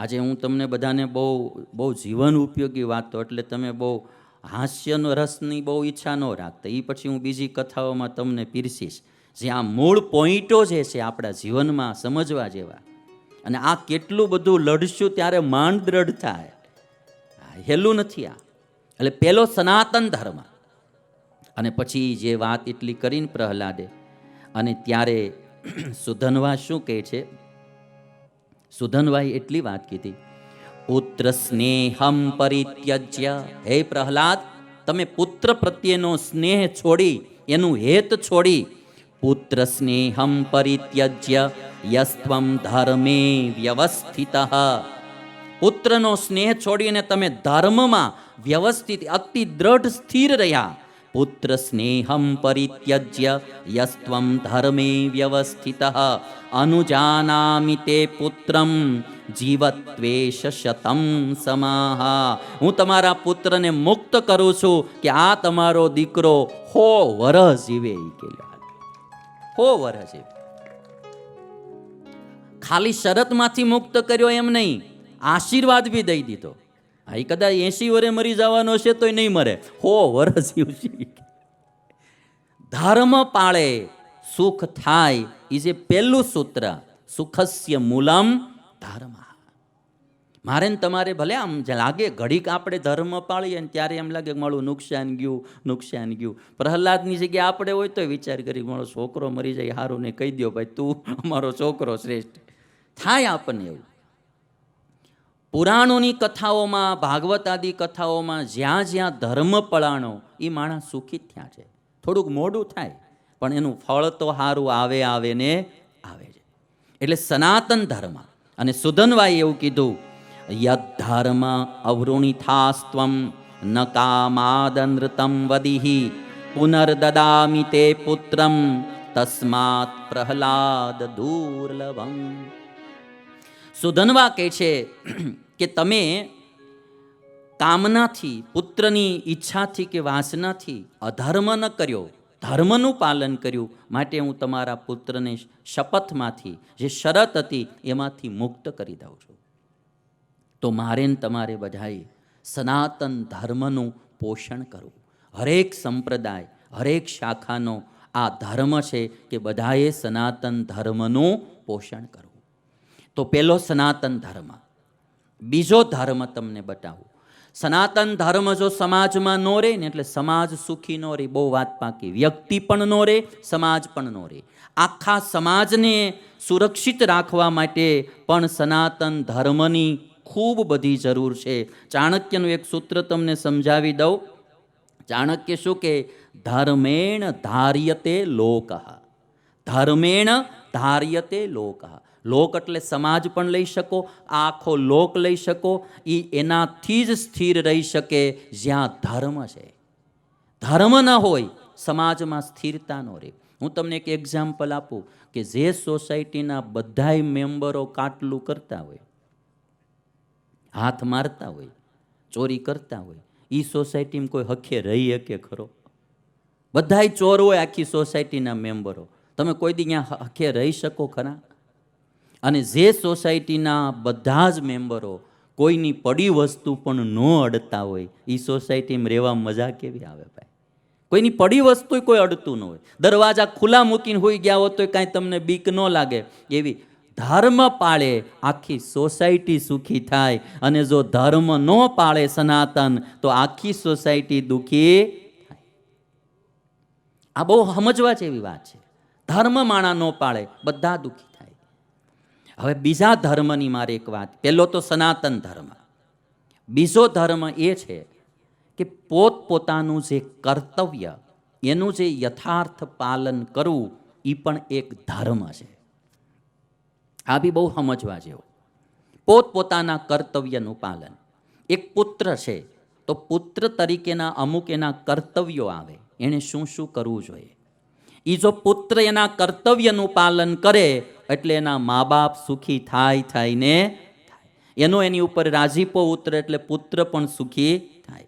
આજે હું તમને બધાને બહુ બહુ જીવન ઉપયોગી વાતો, એટલે તમે બહુ હાસ્યનો રસની બહુ ઈચ્છા ન રાખતા. એ પછી હું બીજી કથાઓમાં તમને પીરસીશ. જે આ મૂળ પોઈન્ટો જે છે આપણા જીવનમાં સમજવા જેવા. અને આ કેટલું બધું લડશું ત્યારે માંડ દ્રઢ થાય હેલું નથી આ. એટલે પહેલો સનાતન ધર્મ. અને પછી જે વાત એટલી કરીને પ્રહલાદે. અને ત્યારે સુધનવા શું કહે છે? સુધનવાઈ એટલી વાત કીધી, પુત્ર સ્નેહમ પરિત્યજ્ય. હે પ્રહલાદ, તમે પુત્ર પ્રત્યેનો સ્નેહ છોડી, એનું હેત છોડી, પુત્ર સ્નેહમ પરિત્યજ્ય યસ્ત્વમ ધર્મે વ્યવસ્થિત. પુત્રનો સ્નેહ છોડીને તમે ધર્મમાં વ્યવસ્થિત, અતિ દ્રઢ, સ્થિર રહ્યા. પુત્ર સ્નેહમ પરિત્યજ્ય યસ્ત્વં ધર્મે વ્યવસ્થિત અનુજાનામિ તે પુત્રમ જીવત્વેશ શતમ સમાહા હું તમારા પુત્રને મુક્ત કરું છું કે આ તમારો દીકરો હો વરસ જીવે કે હો વરસ જીવે. ખાલી શરતમાંથી મુક્ત કર્યો એમ નહીં, આશીર્વાદ બી દઈ દીધો. હા એ કદાચ એસી વરે મરી જવાનો છે તોય નહીં મરે. હો, વરસ ધર્મ પાળે સુખ થાય એ જે પહેલું સૂત્ર, સુખસ્ય મૂલમ ધર્મ. મારે ને તમારે ભલે આમ જે લાગે, ઘડીક આપણે ધર્મ પાળીએ ને ત્યારે એમ લાગે મારું નુકસાન ગયું નુકસાન ગયું. પ્રહલાદની જગ્યાએ આપણે હોય તો વિચાર કરી, મારો છોકરો મરી જાય સારું ને કહી દો ભાઈ, તું અમારો છોકરો શ્રેષ્ઠ. થાય આપણને એવું. પુરાણોની કથાઓમાં, ભાગવત આદિ કથાઓમાં જ્યાં જ્યાં ધર્મ પળાણો એ માણસ સુખી થયા છે. થોડુંક મોડું થાય, પણ એનું ફળ તો સારું આવે આવે ને આવે છે. એટલે સનાતન ધર્મ, અને સુધનવાઈ એવું કીધું યદ્ધર્મ અવૃણિથાસ્ત્વમ, ન કામાદનૃતમ વદિહી, પુનર્દદામિ તે પુત્રમ, તસ્માત પ્રહલાદ દુર્લભમ. સુધનવા કહે છે કે તમે કામનાથી, પુત્રની ઈચ્છાથી કે વાસનાથી અધર્મ ન કર્યો, ધર્મનું પાલન કર્યું માટે હું તમારા પુત્રને શપથમાંથી, જે શરત હતી એમાંથી મુક્ત કરી દઉં છું. તો મારે ને તમારે બધાએ સનાતન ધર્મનું પોષણ કરવું. હરેક સંપ્રદાય, હરેક શાખાનો આ ધર્મ છે કે બધાએ સનાતન ધર્મનું પોષણ કરવું. તો પેલો સનાતન ધર્મ. બીજો ધર્મ તમને બતાવું. સનાતન ધર્મ જો સમાજમાં નો રહે ને એટલે સમાજ સુખી નો રહે બહુ વાત પાકી. વ્યક્તિ પણ નો રહે સમાજ પણ નો રહે આખા સમાજને સુરક્ષિત રાખવા માટે પણ સનાતન ધર્મની ખૂબ બધી જરૂર છે. ચાણક્યનું એક સૂત્ર તમને સમજાવી દઉં. ચાણક્ય શું કે? ધર્મેણ ધાર્યતે લોક. ધર્મેણ ધાર્યતે લોક. લોક એટલે સમાજ પણ લઈ શકો, આખો લોક લઈ શકો એ એનાથી જ સ્થિર રહી શકે જ્યાં ધર્મ છે. ધર્મ ન હોય, સમાજમાં સ્થિરતા ન રહે. હું તમને એક એક્ઝામ્પલ આપું કે જે સોસાયટીના બધાય મેમ્બરો કાટલું કરતા હોય, હાથ મારતા હોય, ચોરી કરતા હોય એ સોસાયટીમાં કોઈ હખે રહી શકે ખરો? બધાય ચોર હોય આખી સોસાયટીના મેમ્બરો તમે કોઈ દી ત્યાં હખે રહી શકો ખરા? અને જે સોસાયટીના બધા જ મેમ્બરો કોઈની પડી વસ્તુ પણ ન અડતા હોય એ સોસાયટીમાં રહેવા મજા કેવી આવે ભાઈ? કોઈની પડી વસ્તુ કોઈ અડતું ન હોય. દરવાજા ખુલ્લા મૂકીને હોઈ ગયા હોત તો કાંઈ તમને બીક ન લાગે. એવી ધર્મ પાળે આખી સોસાયટી સુખી થાય અને જો ધર્મ ન પાળે સનાતન, તો આખી સોસાયટી દુખી આ બહુ સમજવા જેવી વાત છે. ધર્મ માણા ન પાળે, બધા દુખી. હવે બીજા ધર્મની મારે એક વાત. પહેલો તો સનાતન ધર્મ. બીજો ધર્મ એ છે કે પોતપોતાનું જે કર્તવ્ય, એનું જે યથાર્થ પાલન કરવું એ પણ એક ધર્મ છે. આ બી બહુ સમજવા જેવો. પોતપોતાના કર્તવ્યનું પાલન. એક પુત્ર છે, તો પુત્ર તરીકેના અમુક એના કર્તવ્યો આવે. એણે શું શું કરવું જોઈએ? એ જો પુત્ર એના કર્તવ્યનું પાલન કરે એટલે એના મા બાપ સુખી થાય થાય. એનો એની ઉપર રાજીપો ઉતરે એટલે પુત્ર પણ સુખી થાય.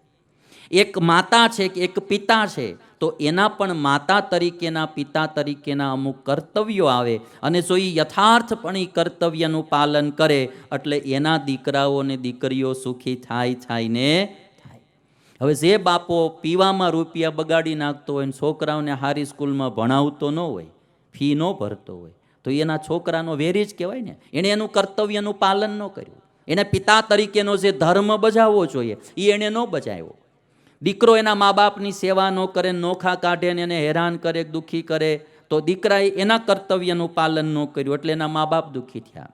એક માતા છે કે એક પિતા છે, તો એના પણ માતા તરીકેના, પિતા તરીકેના અમુક કર્તવ્યો આવે. અને જો એ યથાર્થપણે કર્તવ્યનું પાલન કરે, એટલે એના દીકરાઓ અને દીકરીઓ સુખી થાય થાય ને થાય. હવે જે બાપો પીવામાં રૂપિયા બગાડી નાખતો હોય છોકરાઓને હારી સ્કૂલમાં ભણાવતો ન હોય, ફી ન ભરતો હોય તો એના છોકરાનો વેરી જ કહેવાય ને. એણે એનું કર્તવ્યનું પાલન ન કર્યું. એને પિતા તરીકેનો જે ધર્મ બજાવવો જોઈએ એ એણે ન બજાવ્યો. દીકરો એના મા બાપની સેવા ન કરે, નોખા કાઢે ને એને હેરાન કરે, દુઃખી કરે, તો દીકરાએ એના કર્તવ્યનું પાલન ન કર્યું એટલે એના મા બાપ દુઃખી થયા.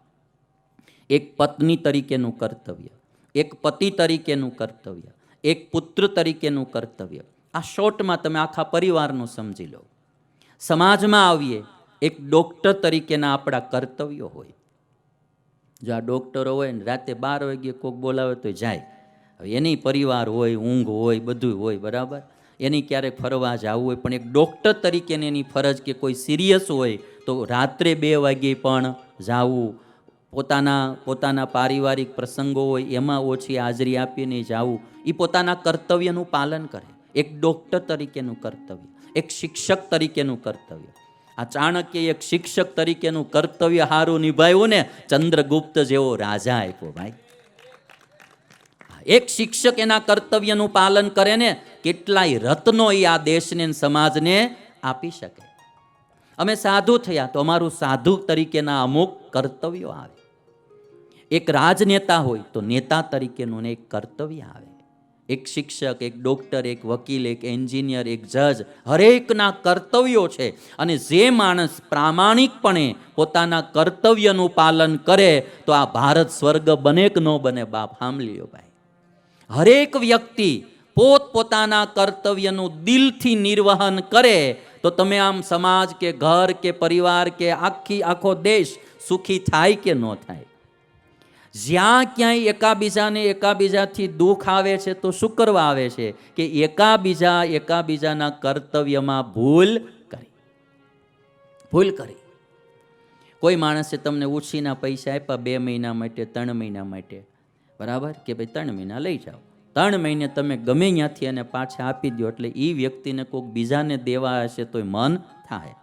એક પત્ની તરીકેનું કર્તવ્ય, એક પતિ તરીકેનું કર્તવ્ય, એક પુત્ર તરીકેનું કર્તવ્ય. આ શોર્ટમાં તમે આખા પરિવારનું સમજી લો. સમાજમાં આવીએ એક ડૉક્ટર તરીકેના આપણા કર્તવ્યો હોય. જો આ ડૉક્ટરો હોય ને રાતે બાર વાગ્યે કોક બોલાવે તો જાય. હવે એની પરિવાર હોય, ઊંઘ હોય, બધું હોય, બરાબર? એની ક્યારેક ફરવા જવું હોય, પણ એક ડૉક્ટર તરીકેની એની ફરજ કે કોઈ સિરિયસ હોય તો રાત્રે બે વાગ્યે પણ જાવું. પોતાના પોતાના પારિવારિક પ્રસંગો હોય, એમાં ઓછી હાજરી આપીને જાવું. એ પોતાના કર્તવ્યનું પાલન કરે. એક ડૉક્ટર તરીકેનું કર્તવ્ય, એક શિક્ષક તરીકેનું કર્તવ્ય. આ ચાણક્ય એક શિક્ષક તરીકેનું કર્તવ્ય હારું નિભાવ્યું ને, ચંદ્રગુપ્ત જેવો રાજા આપ્યો ભાઈ. એક શિક્ષક એના કર્તવ્યનું પાલન કરે ને, કેટલાય રત્નો એ આ દેશને સમાજને આપી શકે. અમે સાધુ થયા તો અમારું સાધુ તરીકેના અમુક કર્તવ્યો આવે. એક રાજનેતા હોય તો નેતા તરીકેનું ને એક કર્તવ્ય આવે. એક શિક્ષક, એક ડૉક્ટર એક વકીલ, એક એન્જિનિયર એક જજ હરેકના કર્તવ્યો છે અને જે માણસ પ્રામાણિકપણે પોતાના કર્તવ્યનું પાલન કરે તો આ ભારત સ્વર્ગ બને કે ન બને બાપ સાંભળ્યો ભાઈ. હરેક વ્યક્તિ પોત પોતાના કર્તવ્યનું દિલથી નિર્વહન કરે તો તમે આમ સમાજ કે ઘર કે પરિવાર કે આખી, આખો દેશ સુખી થાય કે ન થાય? જ્યાં ક્યાંય એકાબીજાને એકાબીજાથી દુઃખ આવે છે, તો શું કરવા આવે છે? કે એકાબીજા એકાબીજાના કર્તવ્યમાં ભૂલ કરી. ભૂલ કરી. કોઈ માણસે તમને ઉછીના પૈસા આપ્યા બે મહિના માટે, ત્રણ મહિના માટે, બરાબર? કે ભાઈ ત્રણ મહિના લઈ જાઓ. ત્રણ મહિને તમે ગમે ત્યાંથી એને પાછા આપી દો એટલે એ વ્યક્તિને કોઈક બીજાને દેવા હશે તોય મન થાય.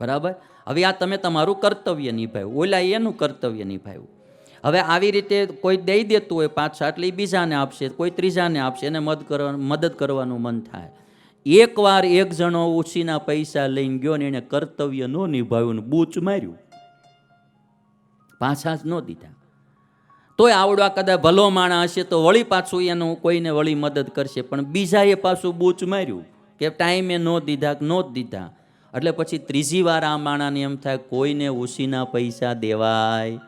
બરાબર? હવે આ તમે તમારું કર્તવ્ય નિભાવ્યું. ઓલા એનું કર્તવ્ય નિભાવ્યું. હવે આવી રીતે કોઈ દઈ દેતું હોય પાછા એટલે એ બીજાને આપશે, કોઈ ત્રીજાને આપશે, એને મદદ કરવા, મદદ કરવાનું મન થાય. એકવાર એક જણો ઉછીના પૈસા લઈને ગયો ને એને કર્તવ્ય ન નિભાવ્યું બૂચ માર્યું. પાછા જ ન દીધા. તોય આવડવા કદાચ ભલો માણા હશે તો વળી પાછું એનું કોઈને વળી મદદ કરશે, પણ બીજાએ પાછું બૂચ માર્યું કે ટાઈમે ન દીધા ન દીધા. એટલે પછી ત્રીજી વાર આ માણાને એમ થાય કોઈને ઉછીના પૈસા દેવાય.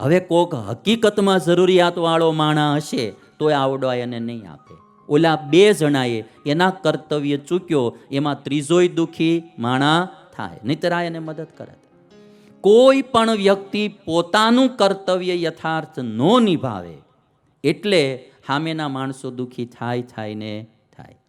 હવે કોક હકીકતમાં જરૂરિયાતવાળો માણા હશે તો એ આવડવા એને નહીં આપે. ઓલા બે જણાએ એના કર્તવ્ય ચૂક્યો, એમાં ત્રીજોય દુઃખી માણા થાય, નહીતર આ એને મદદ કરે. કોઈ પણ વ્યક્તિ પોતાનું કર્તવ્ય યથાર્થ ન નિભાવે, એટલે સામેના માણસો દુઃખી થાય થાય ને થાય.